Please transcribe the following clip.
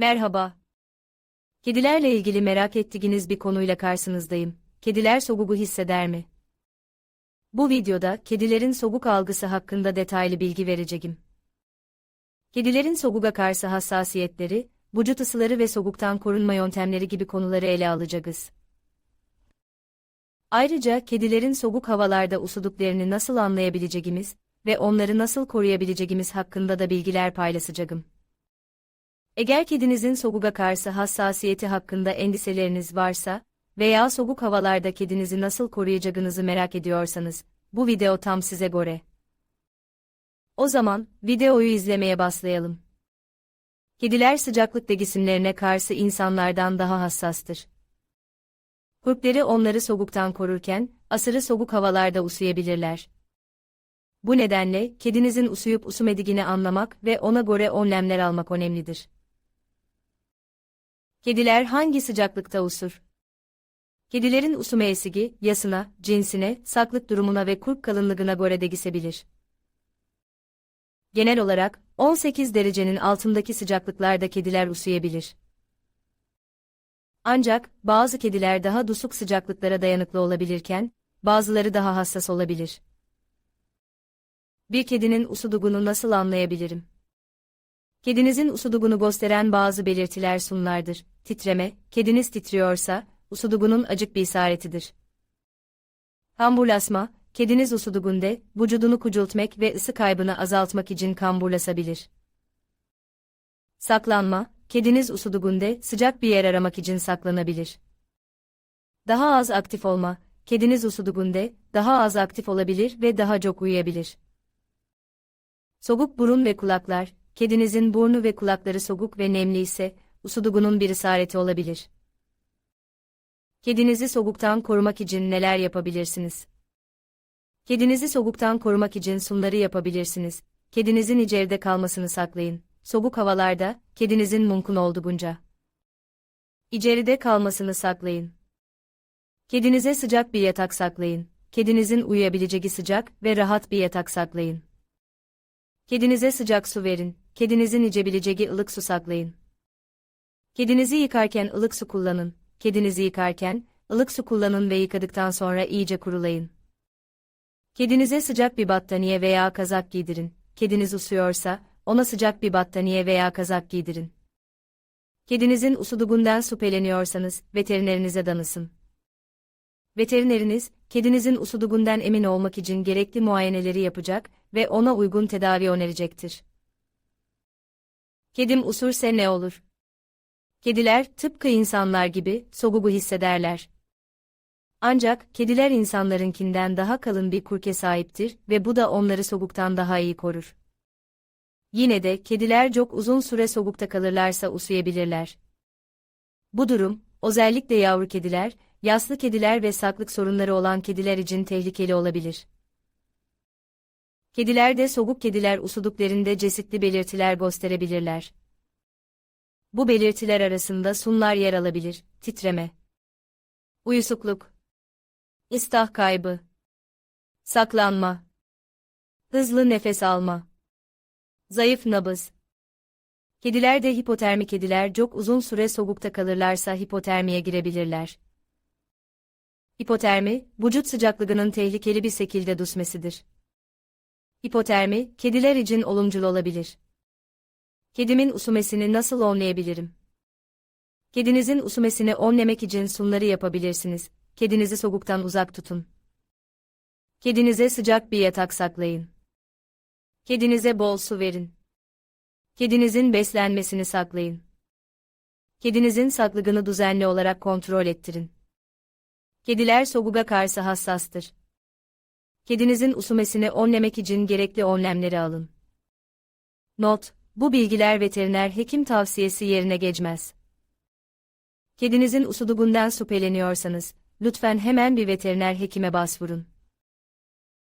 Merhaba. Kedilerle ilgili merak ettiğiniz bir konuyla karşınızdayım. Kediler soğuğu hisseder mi? Bu videoda kedilerin soğuk algısı hakkında detaylı bilgi vereceğim. Kedilerin soğuğa karşı hassasiyetleri, vücut ısıları ve soğuktan korunma yöntemleri gibi konuları ele alacağız. Ayrıca kedilerin soğuk havalarda usuduklarını nasıl anlayabileceğimiz ve onları nasıl koruyabileceğimiz hakkında da bilgiler paylaşacağım. Eğer kedinizin soğuğa karşı hassasiyeti hakkında endişeleriniz varsa veya soğuk havalarda kedinizi nasıl koruyacağınızı merak ediyorsanız, bu video tam size göre. O zaman, videoyu izlemeye başlayalım. Kediler sıcaklık değişimlerine karşı insanlardan daha hassastır. Hırpleri onları soğuktan korurken, asırı soğuk havalarda usuyabilirler. Bu nedenle, kedinizin usuyup usumediğini anlamak ve ona göre önlemler almak önemlidir. Kediler hangi sıcaklıkta usur? Kedilerin usuma esigi, yasına, cinsine, saklık durumuna ve kurk kalınlığına göre değişebilir. Genel olarak, 18 derecenin altındaki sıcaklıklarda kediler usuyabilir. Ancak, bazı kediler daha düşük sıcaklıklara dayanıklı olabilirken, bazıları daha hassas olabilir. Bir kedinin usuduğunu nasıl anlayabilirim? Kedinizin usuduğunu gösteren bazı belirtiler sunlardır. Titreme, kediniz titriyorsa, usuduğunun acık bir işaretidir. Kamburlasma, kediniz usuduğunde, vücudunu kucultmak ve ısı kaybını azaltmak için kamburlasabilir. Saklanma, kediniz usuduğunde sıcak bir yer aramak için saklanabilir. Daha az aktif olma, kediniz usuduğunde daha az aktif olabilir ve daha çok uyuyabilir. Soğuk burun ve kulaklar, kedinizin burnu ve kulakları soğuk ve nemli ise, usuduğunun bir işareti olabilir. Kedinizi soğuktan korumak için neler yapabilirsiniz? Kedinizi soğuktan korumak için sunları yapabilirsiniz. Kedinizin içeride kalmasını saklayın. Soğuk havalarda, kedinizin mümkün olduğunca. İçeride kalmasını saklayın. Kedinize sıcak bir yatak saklayın. Kedinizin uyuyabileceği sıcak ve rahat bir yatak saklayın. Kedinize sıcak su verin. Kedinizin içebileceği ılık su saklayın. Kedinizi yıkarken ılık su kullanın. Kedinizi yıkarken, ılık su kullanın ve yıkadıktan sonra iyice kurulayın. Kedinize sıcak bir battaniye veya kazak giydirin. Kediniz usuyorsa, ona sıcak bir battaniye veya kazak giydirin. Kedinizin usuduğundan şüpheleniyorsanız, veterinerinize danışın. Veterineriniz, kedinizin usuduğundan emin olmak için gerekli muayeneleri yapacak ve ona uygun tedavi önerecektir. Kedim usurse ne olur? Kediler, tıpkı insanlar gibi, soğuğu hissederler. Ancak, kediler insanlarınkinden daha kalın bir kurke sahiptir ve bu da onları soğuktan daha iyi korur. Yine de, kediler çok uzun süre soğukta kalırlarsa usuyabilirler. Bu durum, özellikle yavru kediler, yaslı kediler ve saklık sorunları olan kediler için tehlikeli olabilir. Kedilerde soğuk kediler usuduklarında çeşitli belirtiler gösterebilirler. Bu belirtiler arasında sunlar yer alabilir, titreme, uyusukluk, istah kaybı, saklanma, hızlı nefes alma, zayıf nabız. Kedilerde hipotermi kediler çok uzun süre soğukta kalırlarsa hipotermiye girebilirler. Hipotermi, vücut sıcaklığının tehlikeli bir şekilde düşmesidir. Hipotermi, kediler için olumcul olabilir. Kedimin usumesini nasıl önleyebilirim? Kedinizin usumesini önlemek için sunları yapabilirsiniz. Kedinizi soğuktan uzak tutun. Kedinize sıcak bir yatak saklayın. Kedinize bol su verin. Kedinizin beslenmesini saklayın. Kedinizin saklığını düzenli olarak kontrol ettirin. Kediler soğuğa karşı hassastır. Kedinizin usumesini önlemek için gerekli önlemleri alın. Not: Bu bilgiler veteriner hekim tavsiyesi yerine geçmez. Kedinizin usuduğundan şüpheleniyorsanız, lütfen hemen bir veteriner hekime başvurun.